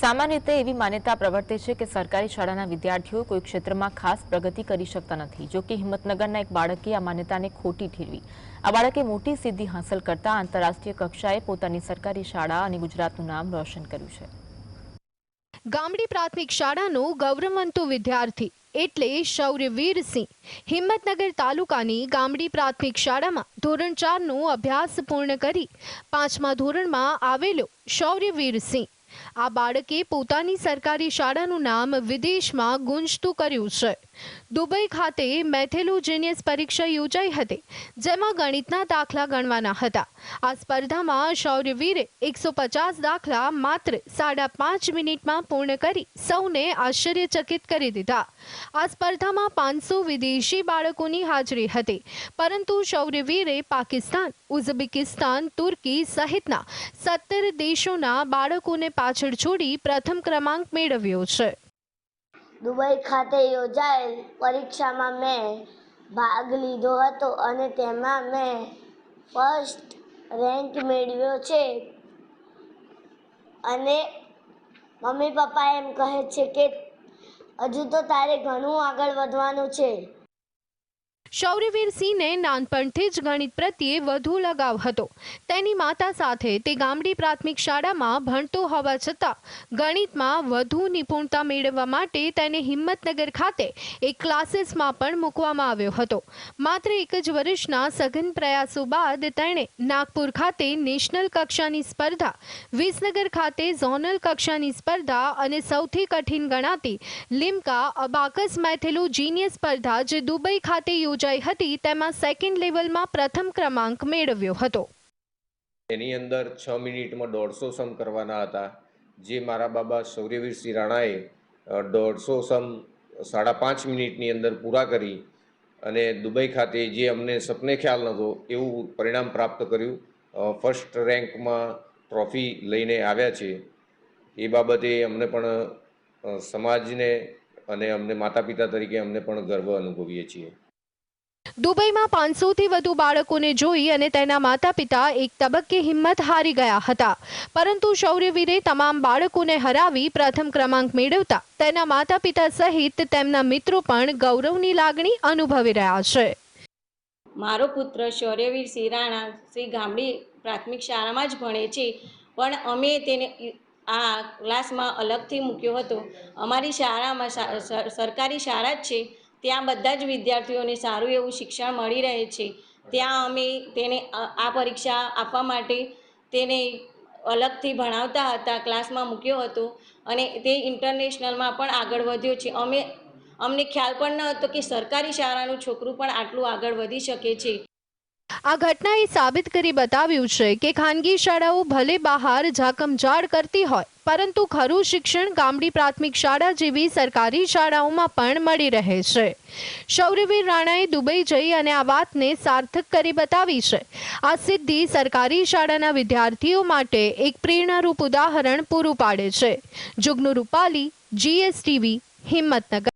સામાન્ય રીતે એવી માન્યતા પ્રવર્તે છે કે સરકારી શાળાના વિદ્યાર્થીઓ કોઈ ક્ષેત્રમાં ખાસ પ્રગતિ કરી શકતા નથી. જો કે હિંમતનગરના એક બાળકે આ માન્યતાને ખોટી ઠેરવી. આ બાળકે મોટી સિદ્ધિ હાંસલ કરતા આંતરરાષ્ટ્રીય કક્ષાએ પોતાની સરકારી શાળા અને ગુજરાતનું નામ રોશન કર્યું છે. ગામડી પ્રાથમિક શાળાનો ગૌરવવંતો વિદ્યાર્થી એટલે શૌર્યવીર સિંહ. હિંમતનગર તાલુકાની ગામડી પ્રાથમિક શાળામાં ધોરણ ચારનો અભ્યાસ પૂર્ણ કરી પાંચમા ધોરણમાં આવેલો શૌર્યવીર સિંહ. આ બાળકે પોતાની સરકારી શાળાનું નામ વિદેશમાં ગુંજતું કર્યું છે. દુબઈ ખાતે મેથેલોજેનિયસ પરીક્ષા યોજાઈ હતી, જેમાં ગણિતના દાખલા ગણવાના હતા. આ સ્પર્ધામાં શૌર્યવીરે એકસો પચાસ દાખલા માત્ર સાડા પાંચ મિનિટમાં પૂર્ણ કરી સૌને આશ્ચર્યચકિત કરી દીધા. આ સ્પર્ધામાં પાંચસો વિદેશી બાળકોની હાજરી હતી, પરંતુ શૌર્યવીરે પાકિસ્તાન, ઉઝબેકિસ્તાન, તુર્કી સહિતના સત્તર દેશોના બાળકોને પાછળ છોડી પ્રથમ ક્રમાંક મેળવ્યો છે. દુબઈ ખાતે યોજાયેલ પરીક્ષામાં મેં ભાગ લીધો હતો અને તેમાં મેં ફર્સ્ટ રેન્ક મેળવ્યો છે. અને મમ્મી પપ્પા એમ કહે છે કે હજુ તો તારે ઘણું આગળ વધવાનું છે. શૌર્યવીર સિંહને નાનપણથી જ ગણિત પ્રત્યે વધુ લગાવ હતો. તેની માતા સાથે તે ગામડી પ્રાથમિક શાળામાં ભણતો હોવા છતાં ગણિતમાં વધુ નિપુણતા મેળવવા માટે તેને હિંમતનગર ખાતે એક ક્લાસીસમાં પણ મૂકવામાં આવ્યો હતો. માત્ર એક જ વર્ષના સઘન પ્રયાસો બાદ તેણે નાગપુર ખાતે નેશનલ કક્ષાની સ્પર્ધા, વિસનગર ખાતે ઝોનલ કક્ષાની સ્પર્ધા અને સૌથી કઠિન ગણાતી લિમ્કા અબાકસ મેથેલો જીનિયસ સ્પર્ધા જે દુબઈ ખાતે યોજાઈ હતી, તેમાં સેકન્ડ લેવલમાં પ્રથમ ક્રમાંક મેળવ્યો હતો. એની અંદર છ મિનિટમાં દોઢસો સમ કરવાના હતા. જે મારા બાબા શૌર્યવીર સિંહ રાણાએ દોઢસો સમ સાડા પાંચ મિનિટની અંદર પૂરા કરી અને દુબઈ ખાતે જે અમને સપને ખ્યાલ નહોતો, એવું પરિણામ પ્રાપ્ત કર્યું. ફર્સ્ટ રેન્કમાં ટ્રોફી લઈને આવ્યા છે. એ બાબતે અમને પણ સમાજને અને અમને માતા પિતા તરીકે અમને પણ ગર્વ અનુભવીએ છીએ. દુબઈમાં પાંચસોથી વધુ બાળકોને જોઈ અને તેના માતા પિતા એક તબક્કે હિંમત હારી ગયા હતા. પરંતુ શૌર્યવીરે તમામ બાળકોને હરાવી પ્રથમ ક્રમાંક મેળવતા તેના માતા પિતા સહિત તેમના મિત્રો પણ ગૌરવની લાગણી અનુભવી રહ્યા છે. મારો પુત્ર શૌર્યવીર સિંહ રાણા શ્રી ગામડી પ્રાથમિક શાળામાં જ ભણે છે. પણ અમે તેને આ ક્લાસમાં અલગથી મૂક્યો હતો. અમારી શાળામાં સરકારી શાળા જ છે. ત્યાં બધા જ વિદ્યાર્થીઓને સારું એવું શિક્ષણ મળી રહે છે. ત્યાં અમે તેને આ પરીક્ષા આપવા માટે તેને અલગથી ભણાવતા હતા, ક્લાસમાં મૂક્યો હતો અને તે ઇન્ટરનેશનલમાં પણ આગળ વધ્યો છે. અમે, અમને ખ્યાલ પણ ન હતો કે સરકારી શાળાનું છોકરું પણ આટલું આગળ વધી શકે છે. આ ઘટનાએ સાબિત કરી બતાવ્યું છે કે ખાનગી શાળાઓ ભલે બહાર ઝાકમઝાળ કરતી હોય, પરંતુ ખરું શિક્ષણ ગામડી પ્રાથમિક શાળા જેવી સરકારી શાળાઓમાં પણ મળી રહે છે. શૌર્યવીર રાણાએ દુબઈ જઈ અને આ વાતને સાર્થક કરી બતાવી છે. આ સિદ્ધિ સરકારી શાળાના વિદ્યાર્થીઓ માટે એક પ્રેરણારૂપ ઉદાહરણ પૂરું પાડે છે. જુગનુ રૂપાલી જીએસટીવી હિંમતનગર.